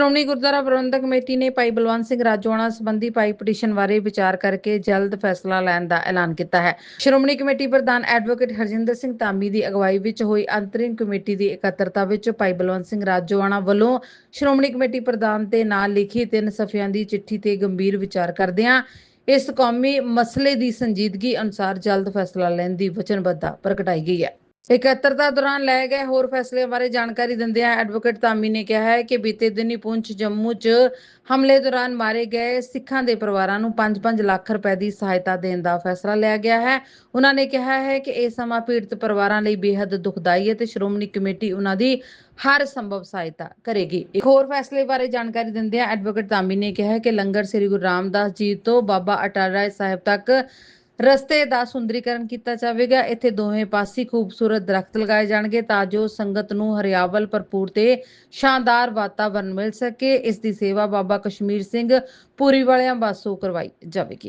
ਸ਼੍ਰੋਮਣੀ ਗੁਰਦੁਆਰਾ ਪ੍ਰਬੰਧਕ committee ਨੇ ਭਾਈ ਬਲਵੰਤ ਸਿੰਘ ਰਾਜੋਆਣਾ ਸੰਬੰਧੀ ਭਾਈ petition ਬਾਰੇ ਵਿਚਾਰ ਕਰਕੇ ਜਲਦ ਫੈਸਲਾ ਲੈਣ ਦਾ ਐਲਾਨ ਕੀਤਾ ਹੈ। ਸ਼੍ਰੋਮਣੀ ਕਮੇਟੀ ਪ੍ਰਧਾਨ ਐਡਵੋਕੇਟ ਹਰਜਿੰਦਰ ਸਿੰਘ ਧਾਮੀ ਦੀ ਅਗਵਾਈ ਵਿੱਚ ਹੋਈ ਅੰਤਰਿਮ ਕਮੇਟੀ ਦੀ ਇਕੱਤਰਤਾ ਵਿੱਚ ਭਾਈ ਬਲਵੰਤ ਸਿੰਘ ਰਾਜੋਆਣਾ ਵੱਲੋਂ ਸ਼੍ਰੋਮਣੀ ਕਮੇਟੀ ਪ੍ਰਧਾਨ ਦੇ ਨਾਲ ਲਿਖੀ ਤਿੰਨ ਸਫ਼ਿਆਂ ਦੀ ਚਿੱਠੀ ਤੇ ਗੰਭੀਰ ਵਿਚਾਰ ਕਰਦਿਆਂ ਇਸ ਕੌਮੀ ਮਸਲੇ ਦੀ ਸੰਜੀਦਗੀ ਅਨੁਸਾਰ ਜਲਦ ਫੈਸਲਾ ਲੈਣ ਦੀ ਵਚਨਬੱਧਤਾ ਪ੍ਰਗਟਾਈ ਗਈ ਹੈ। ਇਕੱਤਰਤਾ ਦੌਰਾਨ ਲਏ ਗਏ ਹੋਰ ਫੈਸਲਿਆਂ ਬਾਰੇ ਜਾਣਕਾਰੀ ਦਿੰਦਿਆਂ ਐਡਵੋਕੇਟ ਧਾਮੀ ਨੇ ਕਿਹਾ ਹੈ ਕਿ ਬੀਤੇ ਦਿਨੀ ਪੁੰਛ ਜੰਮੂ 'ਚ ਹਮਲੇ ਦੌਰਾਨ ਮਾਰੇ ਗਏ ਸਿੱਖਾਂ ਦੇ ਪਰਿਵਾਰਾਂ ਨੂੰ 5-5 ਲੱਖ ਰੁਪਏ ਦੀ ਸਹਾਇਤਾ ਦੇਣ ਦਾ ਫੈਸਲਾ ਲਿਆ ਗਿਆ ਹੈ। ਉਹਨਾਂ ਨੇ ਕਿਹਾ ਹੈ ਕਿ ਇਹ ਸਮਾਂ ਪੀੜਤ ਪਰਿਵਾਰਾਂ ਲਈ ਬੇहद ਦੁਖਦਾਈ ਹੈ ਤੇ ਸ਼੍ਰੋਮਣੀ ਕਮੇਟੀ ਉਹਨਾਂ ਦੀ ਹਰ ਸੰਭਵ ਸਹਾਇਤਾ ਕਰੇਗੀ। ਇੱਕ ਹੋਰ ਫੈਸਲੇ ਬਾਰੇ ਜਾਣਕਾਰੀ ਦਿੰਦਿਆਂ ਐਡਵੋਕੇਟ ਧਾਮੀ ਨੇ ਕਿਹਾ ਕਿ ਲੰਗਰ ਸ੍ਰੀ ਗੁਰੂ ਰਾਮਦਾਸ ਜੀ ਤੋਂ ਬਾਬਾ ਅਟਲ ਰਾਏ ਸਾਹਿਬ ਤੱਕ ਰਸਤੇ ਦਾ ਸੁੰਦਰੀਕਰਨ ਕੀਤਾ ਜਾਵੇਗਾ। ਇੱਥੇ ਦੋਵੇਂ ਪਾਸੇ ਖੂਬਸੂਰਤ ਦਰਖਤ ਲਗਾਏ ਜਾਣਗੇ ਤਾਂ ਜੋ ਸੰਗਤ ਨੂੰ ਹਰਿਆਵਲ ਭਰਪੂਰ ਤੇ ਸ਼ਾਨਦਾਰ ਵਾਤਾਵਰਣ ਮਿਲ ਸਕੇ। ਇਸ ਦੀ ਸੇਵਾ ਬਾਬਾ ਕਸ਼ਮੀਰ ਸਿੰਘ ਪੂਰੀ ਵਾਲਿਆਂ ਬਾਸੋਂ ਕਰਵਾਈ ਜਾਵੇਗੀ।